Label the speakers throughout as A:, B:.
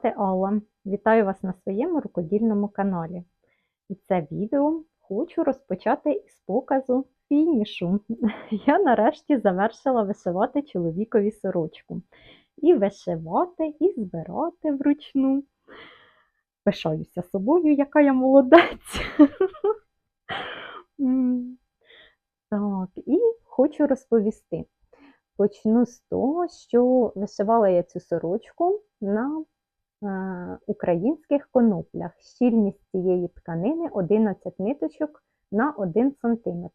A: Звати Алла. Вітаю вас на своєму рукодільному каналі. І це відео хочу розпочати із показу фінішу. Я нарешті завершила вишивати чоловікові сорочку. І вишивати, і збирати вручну. Пишаюся собою, яка я молодець. Так, і хочу розповісти. Почну з того, що вишивала я цю сорочку на українських коноплях. Щільність цієї тканини 11 ниточок на 1 см.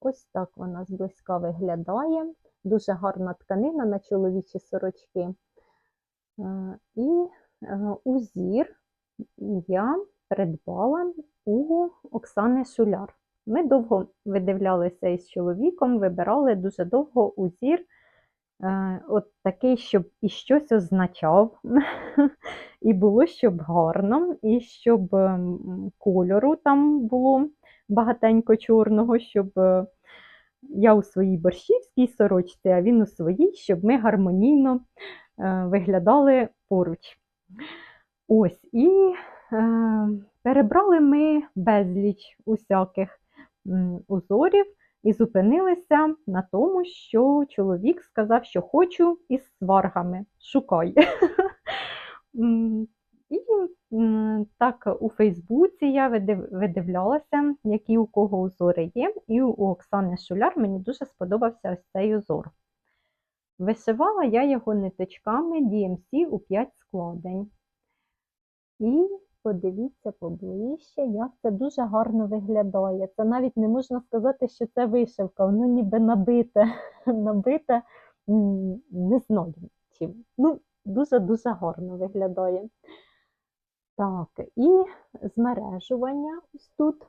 A: Ось так вона зблизька виглядає. Дуже гарна тканина на чоловічі сорочки. Е, і е, узір я придбала у Оксани Шуляр. Ми довго видивлялися із чоловіком, вибирали дуже довго узір, е, от такий, щоб і щось означав, і було щоб гарно, і щоб кольору там було багатенько чорного, щоб е, я у своїй борщівській сорочці, а він у своїй, щоб ми гармонійно е, виглядали поруч. Ось, і е, перебрали ми безліч усяких узорів і зупинилися на тому, що чоловік сказав, що хочу із сваргами. Шукай. І так у Фейсбуці я видивлялася, які у кого узори є, і у Оксани Шуляр мені дуже сподобався ось цей узор. Вишивала я його ниточками DMC у 5 складень. І подивіться поближче, як це дуже гарно виглядає. Це навіть не можна сказати, що це вишивка, воно ніби набите, набите, не знаю чим. Ну, дуже-дуже гарно виглядає. Так, і змережування ось тут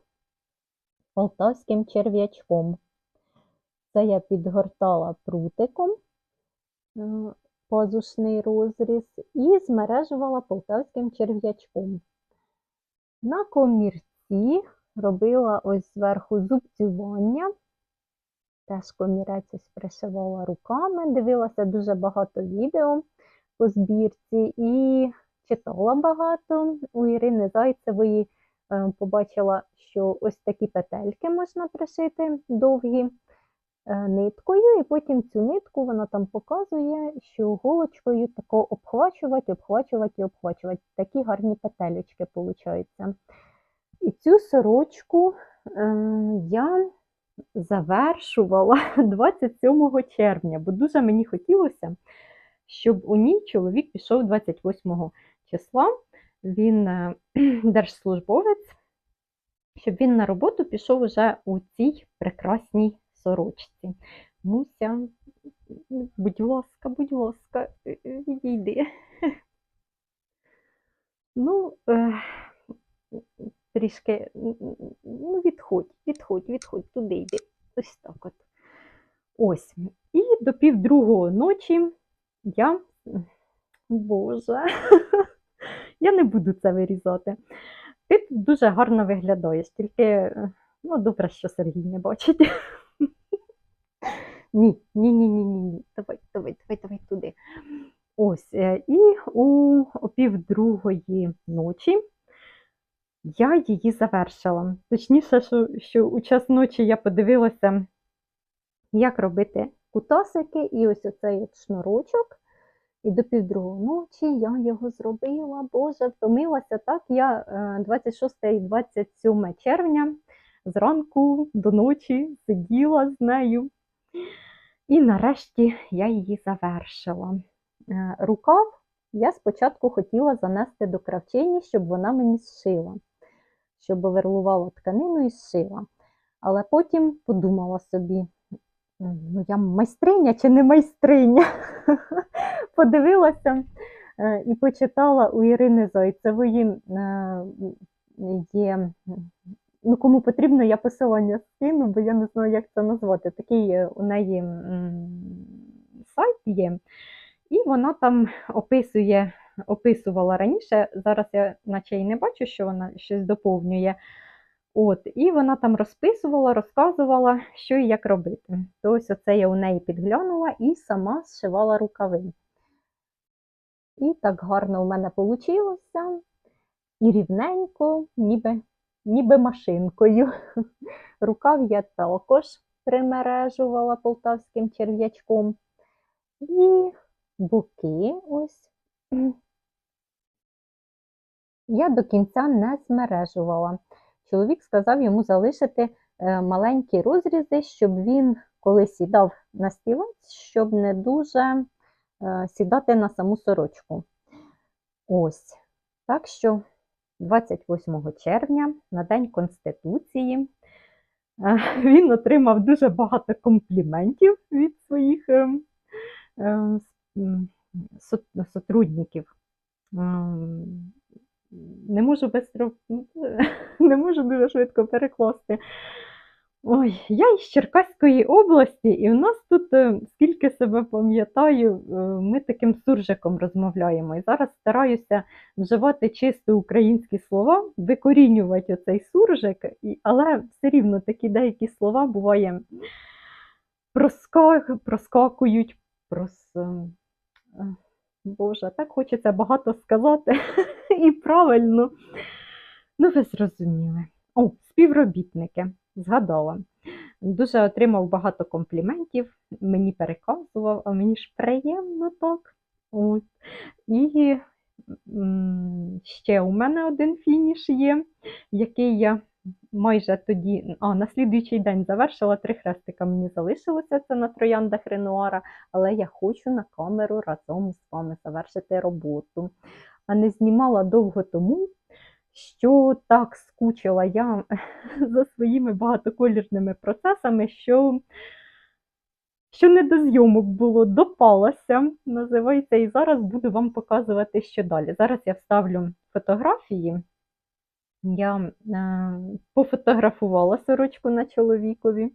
A: полтавським черв'ячком. Це я підгортала прутиком е, пазушний розріз і змережувала полтавським черв'ячком. На комірці робила ось зверху зубцювання. Теж комірець ось пришивала руками, дивилася дуже багато відео по збірці і читала багато. У Ірини Зайцевої е, побачила, що ось такі петельки можна пришити довгі ниткою, і потім цю нитку вона там показує, що голочкою тако обхвачувати, обхвачувати і обхвачувати. Такі гарні петелечки получаються. І цю сорочку е, я завершувала 27 червня, бо дуже мені хотілося, щоб у ній чоловік пішов 28 числа. Він е, держслужбовець, щоб він на роботу пішов уже у цій прекрасній сорочці. Муся, будь ласка, будь ласка, е, е, відійди. Ну, е, трішки, ну, відходь, відходь, відходь, туди йди. Ось так от. Ось. І до півдругого ночі я. Боже, я не буду це вирізати. Ти дуже гарно виглядаєш, тільки ну, добре, що Сергій не бачить. Ні, ні, ні, ні, ні, ні. Давай, давай, давай, давай туди. Ось. е, І у о півдругої ночі я її завершила. Точніше, що, що у час ночі я подивилася, як робити кутасики, і ось оцей шнурочок. І до півдругої ночі я його зробила. Боже, втомилася так. Я е, 26 і 27 червня зранку до ночі сиділа з нею. І нарешті я її завершила. Е, Рукав я спочатку хотіла занести до кравчині, щоб вона мені зшила, щоб оверлувала тканину і зшила. Але потім подумала собі, ну я майстриня чи не майстриня? Подивилася е, і почитала у Ірини Зайцевої е, є. Ну, кому потрібно, я посилання скину, бо я не знаю, як це назвати. Такий е, у неї сайт є, і вона там описує, описувала раніше. Зараз я наче й не бачу, що вона щось доповнює. От, і вона там розписувала, розказувала, що і як робити. То ось оце я у неї підглянула і сама зшивала рукави. І так гарно в мене вийшло. І рівненько, ніби, ніби машинкою. Рукав я також примережувала полтавським черв'ячком. І боки ось я до кінця не змережувала. Чоловік сказав йому залишити е, маленькі розрізи, щоб він, коли сідав на стілець, щоб не дуже е, сідати на саму сорочку. Ось. Так що 28 червня, на День Конституції, е, він отримав дуже багато компліментів від своїх сотрудників не можу бистро, не можу дуже швидко перекласти. Ой, я із Черкаської області, і у нас тут, е, скільки себе пам'ятаю, е, ми таким суржиком розмовляємо. І зараз стараюся вживати чисто українські слова, викорінювати оцей суржик, але все рівно такі деякі слова буває проскак, проскакують, прос... Е, Боже, так хочеться багато сказати і правильно. Ну, ви зрозуміли. О, співробітники, згадала. Дуже отримав багато компліментів, мені переказував, а мені ж приємно так. От. І ще у мене один фініш є, який я майже тоді, а на слідуючий день завершила три хрестика. Мені залишилося це на трояндах Ренуара, але я хочу на камеру разом з вами завершити роботу. А не знімала довго тому, що так скучила я за своїми багатоколірними процесами, що що не до зйомок було, допалася, називається, і зараз буду вам показувати, що далі. Зараз я вставлю фотографії. Я е, пофотографувала сорочку на чоловікові.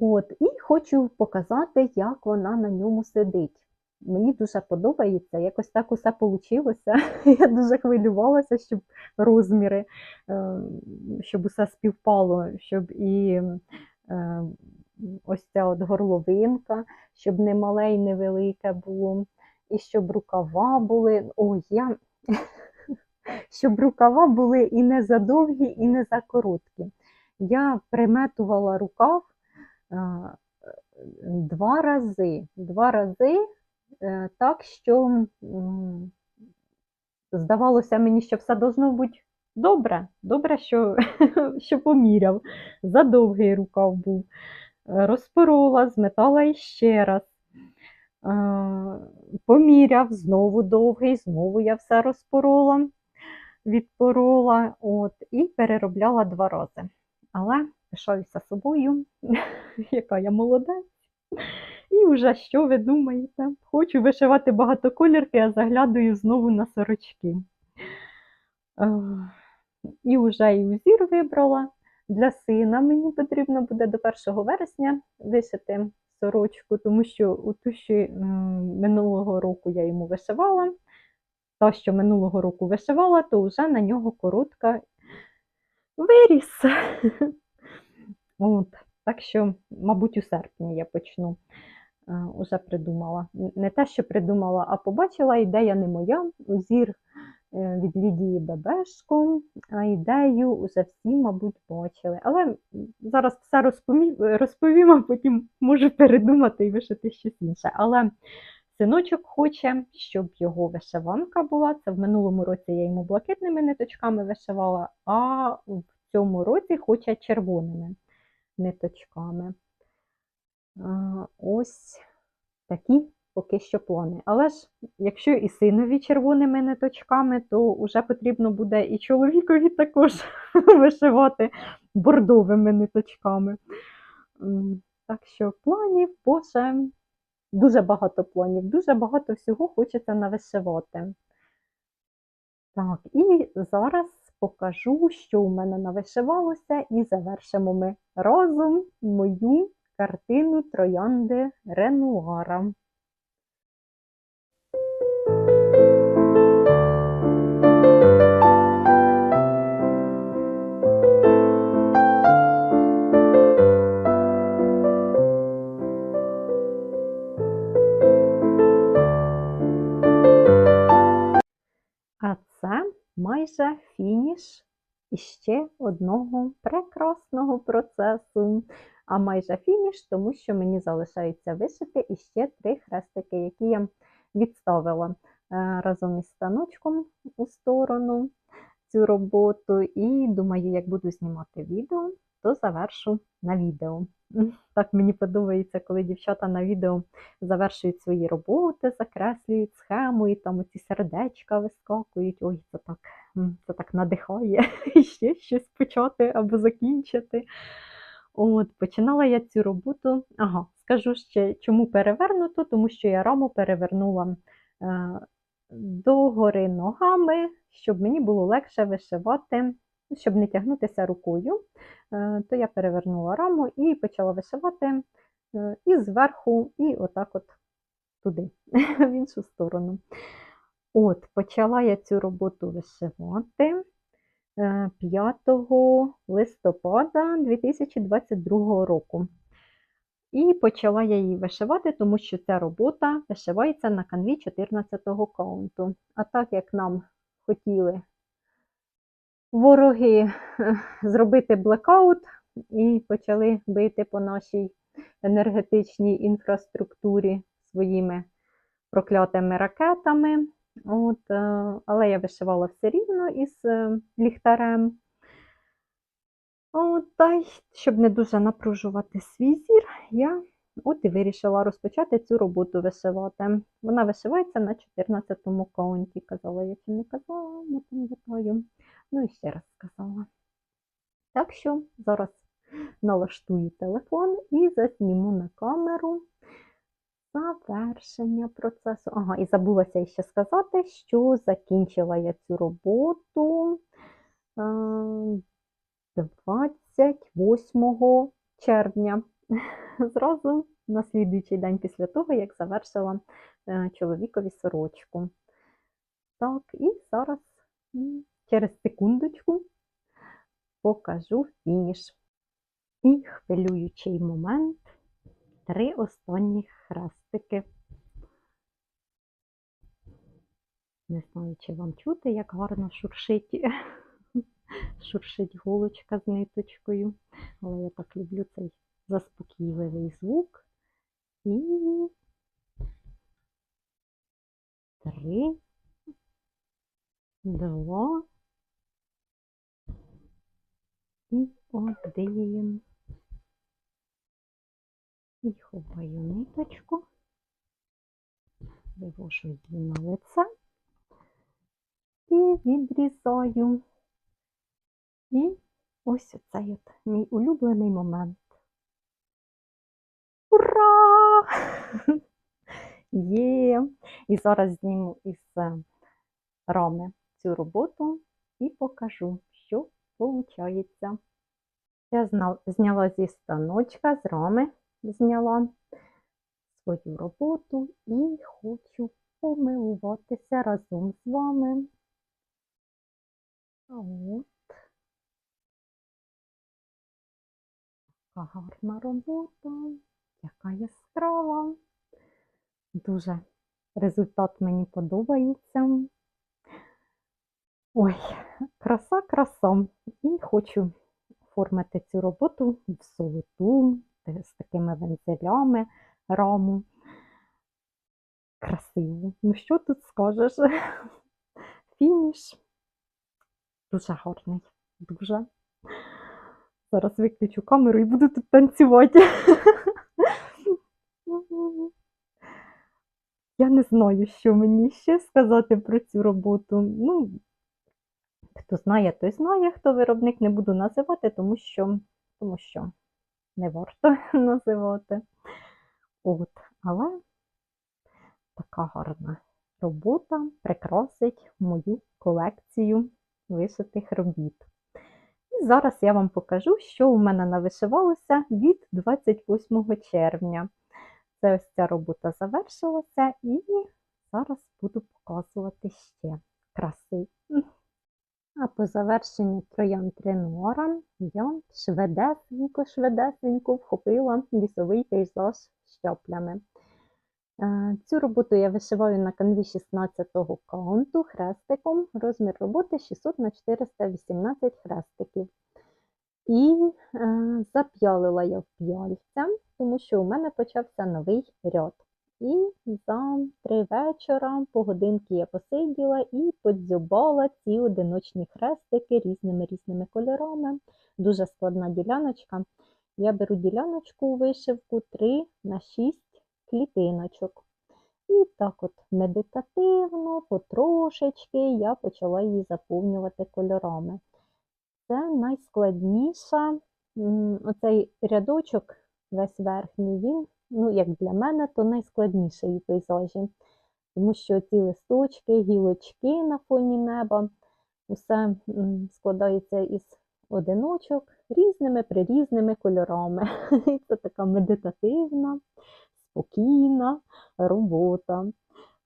A: От, І хочу показати, як вона на ньому сидить. Мені дуже подобається, якось так усе вийшло. Я дуже хвилювалася, щоб розміри, е, щоб усе співпало, щоб і е, ось ця от горловинка, щоб не мале і невелике було, і щоб рукава були. Ой, я щоб рукава були і не задовгі, і не за короткі. Я приметувала рукав два рази, два рази е, так, що здавалося мені, що все должно бути добре. Добре, що що поміряв. Задовгий рукав був. Розпорола, зметала іще раз. Поміряв, знову довгий, знову я все розпорола відпорола от, і переробляла два рази. Але пишаюся собою, яка я молодець. І вже що ви думаєте? Хочу вишивати багатоколірки, а заглядаю знову на сорочки. І вже і узір вибрала. Для сина мені потрібно буде до 1 вересня вишити сорочку, тому що у що минулого року я йому вишивала, та, що минулого року вишивала, то вже на нього коротка виріс. От. Так що, мабуть, у серпні я почну. Уже придумала. Не те, що придумала, а побачила ідея не моя, узір е, від Лідії Бебешко, а ідею вже всі, мабуть, бачили. Але зараз все розповім, розповім, а потім можу передумати і вишити щось інше. Але Синочок хоче, щоб його вишиванка була. Це в минулому році я йому блакитними ниточками вишивала, а в цьому році хоче червоними ниточками. Ось такі поки що плани. Але ж, якщо і синові червоними ниточками, то вже потрібно буде і чоловікові також вишивати бордовими ниточками. Так що планів, Боже, Дуже багато планів, дуже багато всього хочеться навишивати. Так, і зараз покажу, що у мене навишивалося, і завершимо ми разом мою картину Троянди Ренуара А це майже фініш іще одного прекрасного процесу. А майже фініш, тому що мені залишається вишити іще три хрестики, які я відставила е, разом із станочком у сторону цю роботу. І думаю, як буду знімати відео, то завершу на відео. Так мені подобається, коли дівчата на відео завершують свої роботи, закреслюють схему, і там оці сердечка вискакують. Ой, це так, це так надихає ще щось почати або закінчити. От, починала я цю роботу. Ага, скажу ще, чому перевернуто, тому що я раму перевернула е, догори ногами, щоб мені було легше вишивати, ну, щоб не тягнутися рукою. Е, то я перевернула раму і почала вишивати е, і зверху, і отак от туди, в іншу сторону. От, почала я цю роботу вишивати 5 листопада 2022 року. І почала я її вишивати, тому що ця робота вишивається на канві 14 каунту. А так як нам хотіли вороги е, зробити блекаут і почали бити по нашій енергетичній інфраструктурі своїми проклятими ракетами. От, е, але я вишивала все рівно із е, ліхтарем. От, та й щоб не дуже напружувати свій зір, я от і вирішила розпочати цю роботу вишивати. Вона вишивається на 14-му каунті. Казала, я чи не казала, не пам'ятаю. Ну і ще раз сказала. Так що зараз налаштую телефон і засніму на камеру завершення процесу. Ага, і забулася ще сказати, що закінчила я цю роботу е, 28 червня. Зразу на слідуючий день після того, як завершила е, чоловікові сорочку. Так, і зараз через секундочку покажу фініш. І хвилюючий момент три останні хрестики. Не знаю, чи вам чути, як гарно шуршить, шуршить голочка з ниточкою, але я так люблю цей заспокійливий звук. І три, два і один. І ховаю ниточку, вивожу її на лице і відрізаю. І ось оцей от мій улюблений момент. Ура! Є! І зараз зніму із е, рами цю роботу і покажу, що виходить. Я зняла зі станочка, з рами зняла свою роботу і хочу помилуватися разом з вами. От. Така гарна робота, яка яскрава. Дуже результат мені подобається. Ой, краса, краса. І хочу оформити цю роботу в золоту, з такими вензелями, раму. Красиво. Ну, що тут скажеш? Фініш. Дуже гарний. Дуже. Зараз виключу камеру і буду тут танцювати. Я не знаю, що мені ще сказати про цю роботу. Ну, хто знає, той знає, хто виробник, не буду називати, тому що, тому що не варто називати. От, але така гарна робота прикрасить мою колекцію вишитих робіт. І зараз я вам покажу, що у мене навишивалося від 28 червня. Це ось ця робота завершилася, і зараз буду показувати ще краси. А по завершенню троян тренуара я шведесенько вхопила лісовий пейзаж щоплями. Е, Цю роботу я вишиваю на канві 16-го каунту хрестиком. Розмір роботи 600 на 418 хрестиків. І е, зап'ялила я в п'яльця, тому що у мене почався новий ряд. І за три вечора по годинки я посиділа і подзюбала ці одиночні хрестики різними різними кольорами. Дуже складна діляночка. Я беру діляночку у вишивку 3 на 6 клітиночок. І так от медитативно, потрошечки я почала її заповнювати кольорами. Це найскладніша. Оцей рядочок, весь верхній, він, ну, як для мене, то найскладніший у пейзажі. Тому що ці листочки, гілочки на фоні неба, усе складається із одиночок різними прирізними кольорами. Це така медитативна, спокійна робота.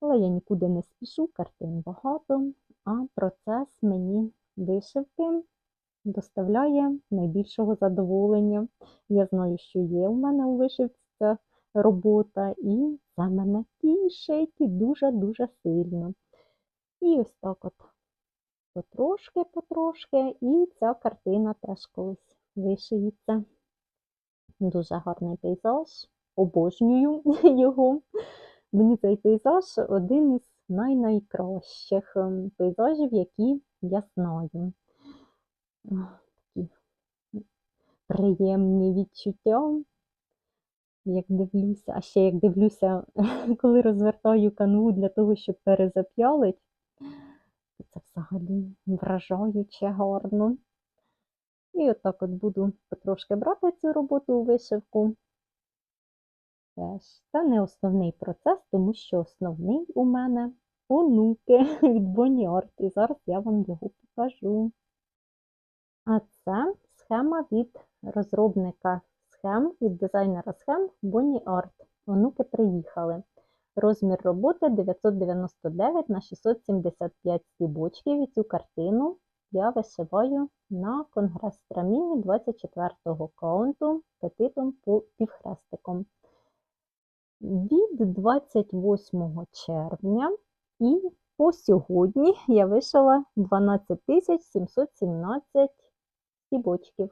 A: Але я нікуди не спішу, картин багато, а процес мені вишивки доставляє найбільшого задоволення. Я знаю, що є у мене у вишивці робота, і це мене тішить і дуже-дуже сильно. І ось так от потрошки-потрошки, і ця картина теж колись вишиється. Дуже гарний пейзаж, обожнюю його. Мені цей пейзаж один із найкращих ем, пейзажів, які я знаю. Такі приємні відчуття, як дивлюся, а ще як дивлюся, коли розвертаю канву для того, щоб перезап'ялить, це взагалі вражаюче гарно. І отак от буду потрошки брати цю роботу у вишивку. Теж це не основний процес, тому що основний у мене онуки від Art. І зараз я вам його покажу. А це схема від розробника схем, від дизайнера схем Bonnie Art. Онуки приїхали. Розмір роботи 999 на 675 стібочків. І цю картину я вишиваю на конгрес-страміні 24-го каунту петитом півхрестиком. Від 28 червня і по сьогодні я вишила 12 717 стібочків.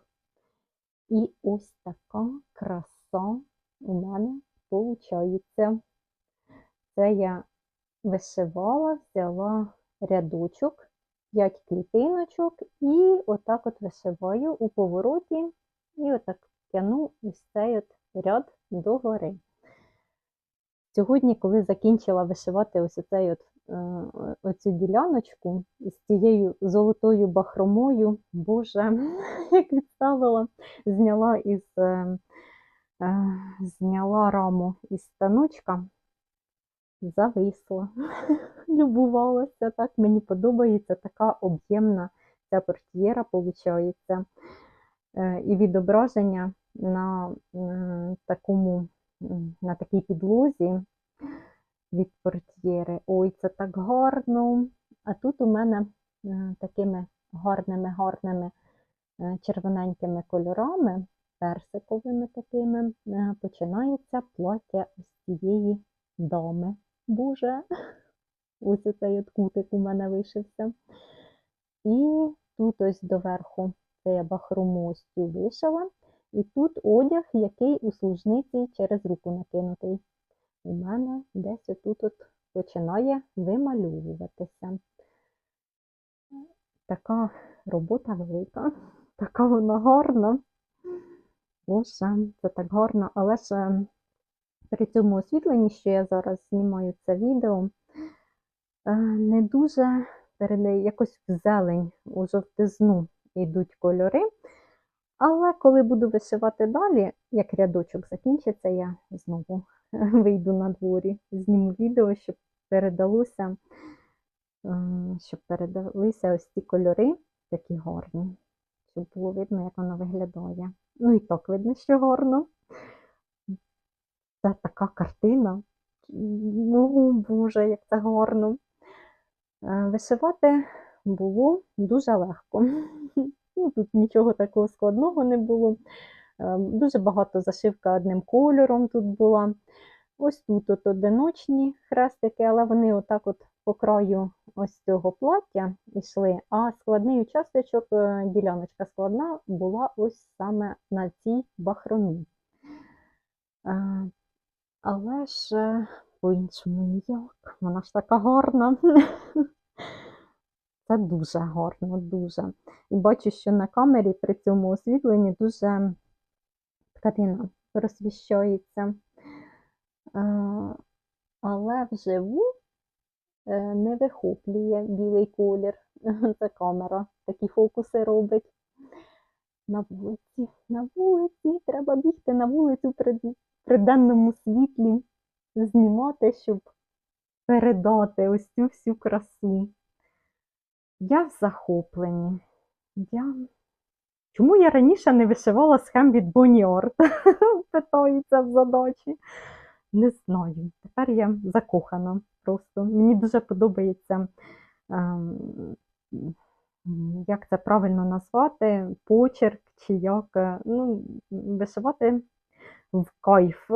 A: І ось така краса у мене виходить. Це я вишивала, взяла рядочок, 5 клітиночок, і отак от вишиваю у повороті, і отак тяну ось цей от ряд догори. Сьогодні, коли закінчила вишивати ось оцей от, оцю діляночку з цією золотою бахромою, боже, як відставила, зняла із е, е, зняла раму із станочка, зависла, любувалася. Так, мені подобається така об'ємна ця портьєра, виходить. І відображення на такому на такій підлозі від портьєри. Ой, це так гарно. А тут у мене е, такими гарними-гарними е, червоненькими кольорами, персиковими такими, е, починається плаття ось цієї дами. Боже, ось оцей от кутик у мене вишився. І тут ось доверху це я бахромостю вишила. І тут одяг, який у служниці через руку накинутий. У мене десь отут от починає вимальовуватися. Така робота велика, така вона гарна. Боже, це так гарно, але ж е, при цьому освітленні, що я зараз знімаю це відео, е, не дуже передає якось в зелень, у жовтизну йдуть кольори. Але коли буду вишивати далі, як рядочок закінчиться, я знову вийду на дворі, зніму відео, щоб передалося, е, щоб передалися ось ці кольори, такі гарні, щоб було видно, як воно виглядає. Ну і так видно, що гарно. Це така картина. Ну, Боже, як це гарно. Е, Вишивати було дуже легко. Ну, Тут нічого такого складного не було. Е, Дуже багато зашивка одним кольором тут була. Ось тут от одиночні хрестики, але вони отак от по краю ось цього плаття йшли, а складний участочок, е, діляночка складна, була ось саме на цій бахромі. Е, Але ж по-іншому ніяк, вона ж така гарна. Це дуже гарно, дуже. І бачу, що на камері при цьому освітленні дуже тканина розсвіщається. Е, Але вживу е, не вихоплює білий колір. Це камера такі фокуси робить. На вулиці, на вулиці, треба бігти на вулицю при, при денному світлі, знімати, щоб передати ось цю всю красу. Я в захопленні. Я... Чому я раніше не вишивала схем від Art? Питаються в задачі. Не знаю. Тепер я закохана просто. Мені дуже подобається, ем, як це правильно назвати, почерк чи як. е, Ну, вишивати в кайф.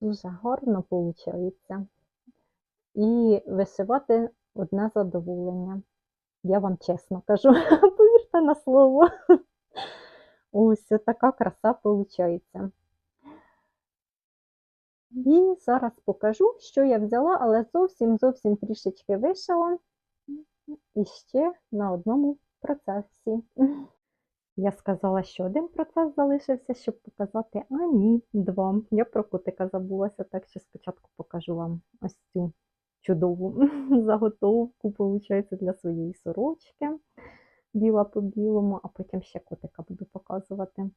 A: Дуже гарно виходить. І вишивати одне задоволення. Я вам чесно кажу, повірте на слово. Ось така краса виходить. І зараз покажу, що я взяла, але зовсім зовсім трішечки вишила і ще на одному процесі. Я сказала, що один процес залишився, щоб показати, а ні, два. Я про котика забулася, так що спочатку покажу вам ось цю чудову заготовку, виходить, для своєї сорочки. Біла по білому, а потім ще котика буду показувати.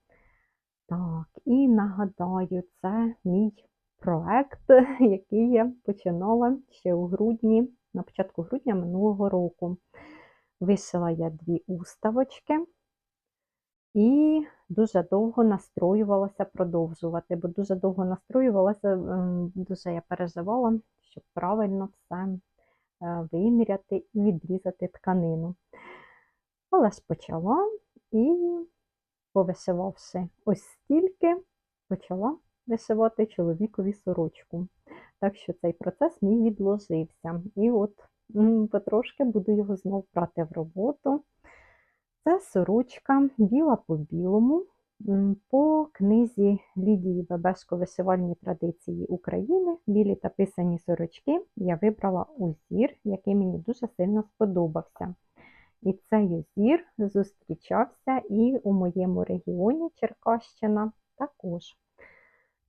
A: Так, і нагадаю, це мій проект, який я починала ще у грудні, на початку грудня минулого року. Вишила я дві уставочки і дуже довго настроювалася продовжувати, бо дуже довго настроювалася, ем, дуже я переживала, щоб правильно все е, виміряти і відрізати тканину. Але ж почала і, повишивавши ось стільки, почала вишивати чоловікові сорочку. Так що цей процес мій відложився. І от потрошки буду його знов брати в роботу. Це сорочка біла по білому. По книзі Лідії Бебешко Вишивальні традиції України білі та писані сорочки я вибрала узір, який мені дуже сильно сподобався. І цей узір зустрічався і у моєму регіоні Черкащина також.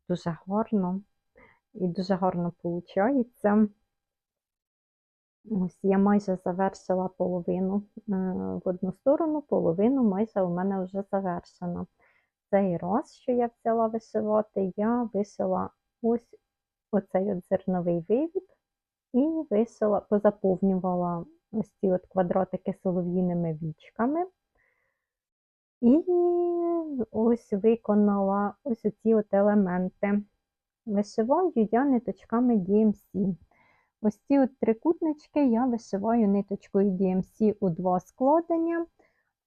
A: Дуже гарно і дуже гарно виходить. Ось я майже завершила половину е, в одну сторону, половину майже у мене вже завершена. Цей раз, що я взяла вишивати, я вишила ось оцей от зерновий вивід і вишила, позаповнювала ось ці от квадратики солов'їними вічками. І ось виконала ось ці от елементи. Вишиваю я ниточками DMC. Ось ці от трикутнички я вишиваю ниточкою DMC у два складення,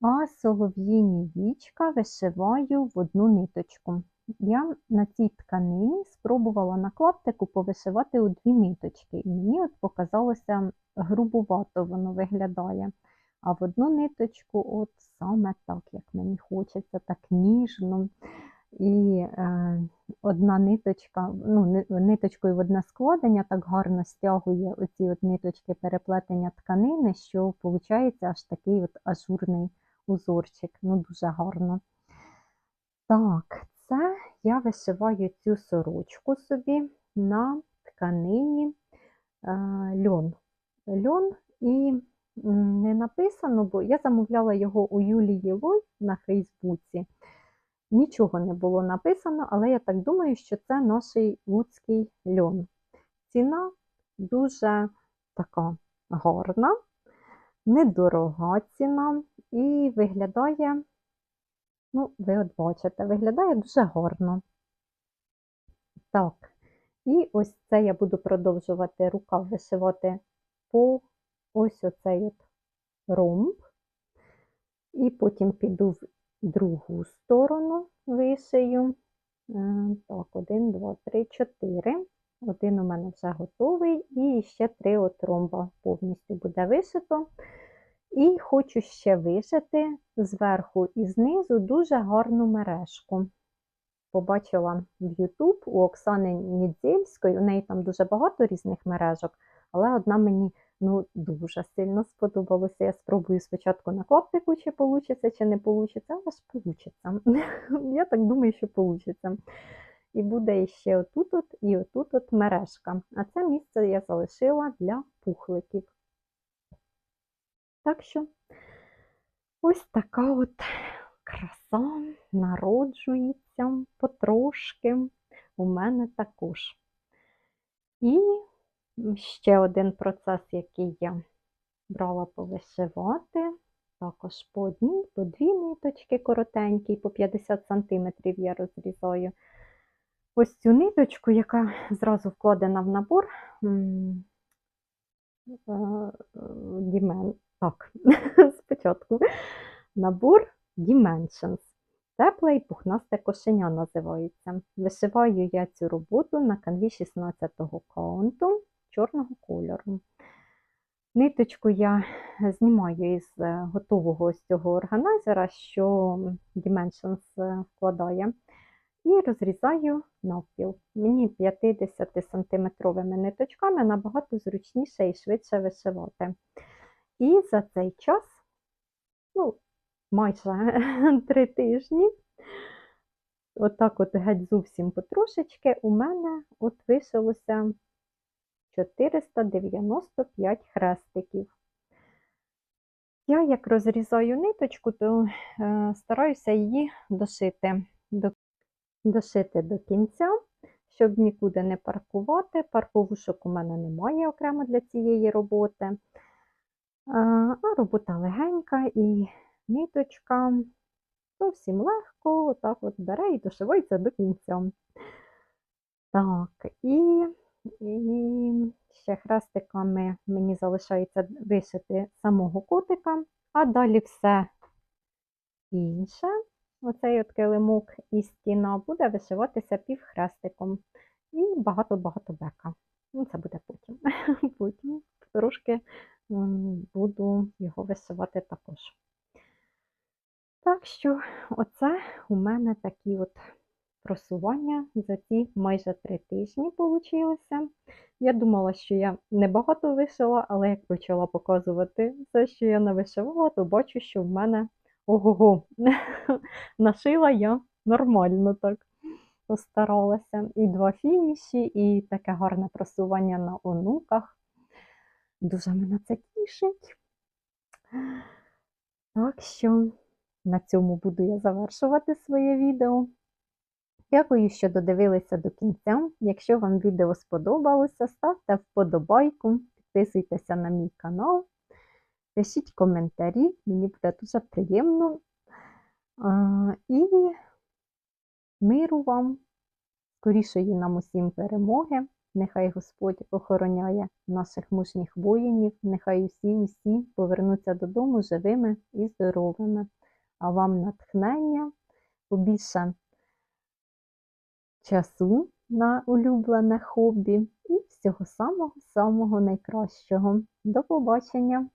A: а солов'їні вічка вишиваю в одну ниточку. Я на цій тканині спробувала на клаптику повишивати у дві ниточки, і мені от показалося грубувато воно виглядає. А в одну ниточку, от саме так, як мені хочеться, так ніжно. І е, одна ниточка, ну, ни- ниточкою в одне складення так гарно стягує оці от ниточки переплетення тканини, що виходить аж такий от ажурний узорчик. Ну, дуже гарно. Так, це я вишиваю цю сорочку собі на тканині е, льон. Льон і не написано, бо я замовляла його у Юлії Лой на Фейсбуці. Нічого не було написано, але я так думаю, що це наш луцький льон. Ціна дуже така гарна, недорога ціна і виглядає, ну, ви от бачите, виглядає дуже гарно. Так, і ось це я буду продовжувати рукав вишивати по ось оцей от ромб. І потім піду в другу сторону вишию Е, Так, один, два, три, чотири. Один у мене вже готовий, і ще три от ромба повністю буде вишито. І хочу ще вишити зверху і знизу дуже гарну мережку. Побачила в YouTube у Оксани Нідзельської, у неї там дуже багато різних мережок, але одна мені ну, дуже сильно сподобалося. Я спробую спочатку на клаптику, чи вийде, чи не вийде, але ж вийде. Я так думаю, що вийде. І буде ще отут от і отут от мережка. А це місце я залишила для пухликів. Так що ось така от краса народжується потрошки у мене також. І ще один процес, який я брала повишивати, також по одній, по дві ниточки коротенькі, по 50 см я розрізаю. Ось цю ниточку, яка зразу вкладена в набор м, е, е. Так, спочатку набор Dimensions. Тепле і пухнасте кошеня називається. Вишиваю я цю роботу на канві 16-го каунту чорного кольору. Ниточку я знімаю із е, готового ось цього органайзера, що Dimensions вкладає, і розрізаю навпіл. Мені 50 сантиметровими ниточками набагато зручніше і швидше вишивати. І за цей час, ну, майже три тижні, отак от геть зовсім потрошечки, у мене от вишилося 495 хрестиків. Я, як розрізаю ниточку, то е, стараюся її дошити до, дошити до кінця, щоб нікуди не паркувати. Парковушок у мене немає окремо для цієї роботи. А робота легенька і ниточка зовсім легко, отак от бере і дошивається до кінця. Так, і і ще хрестиками мені залишається вишити самого котика, а далі все інше, оцей от килимок і стіна, буде вишиватися півхрестиком. І багато-багато бека. Ну, це буде потім. Потім трошки буду його вишивати також. Так що, оце у мене такі от просування за ці майже три тижні получилося. Я думала, що я небагато вишила, але як почала показувати все, що я навишивала, то бачу, що в мене ого-го, нашила я нормально так постаралася. І два фініші, і таке гарне просування на онуках. Дуже мене це тішить. Так що на цьому буду я завершувати своє відео. Дякую, що додивилися до кінця. Якщо вам відео сподобалося, ставте вподобайку, підписуйтеся на мій канал, пишіть коментарі, мені буде дуже приємно. І миру вам, скорішої нам усім перемоги. Нехай Господь охороняє наших мужніх воїнів, нехай усі усі повернуться додому живими і здоровими. А вам натхнення, побільше часу на улюблене хобі і всього самого-самого найкращого. До побачення!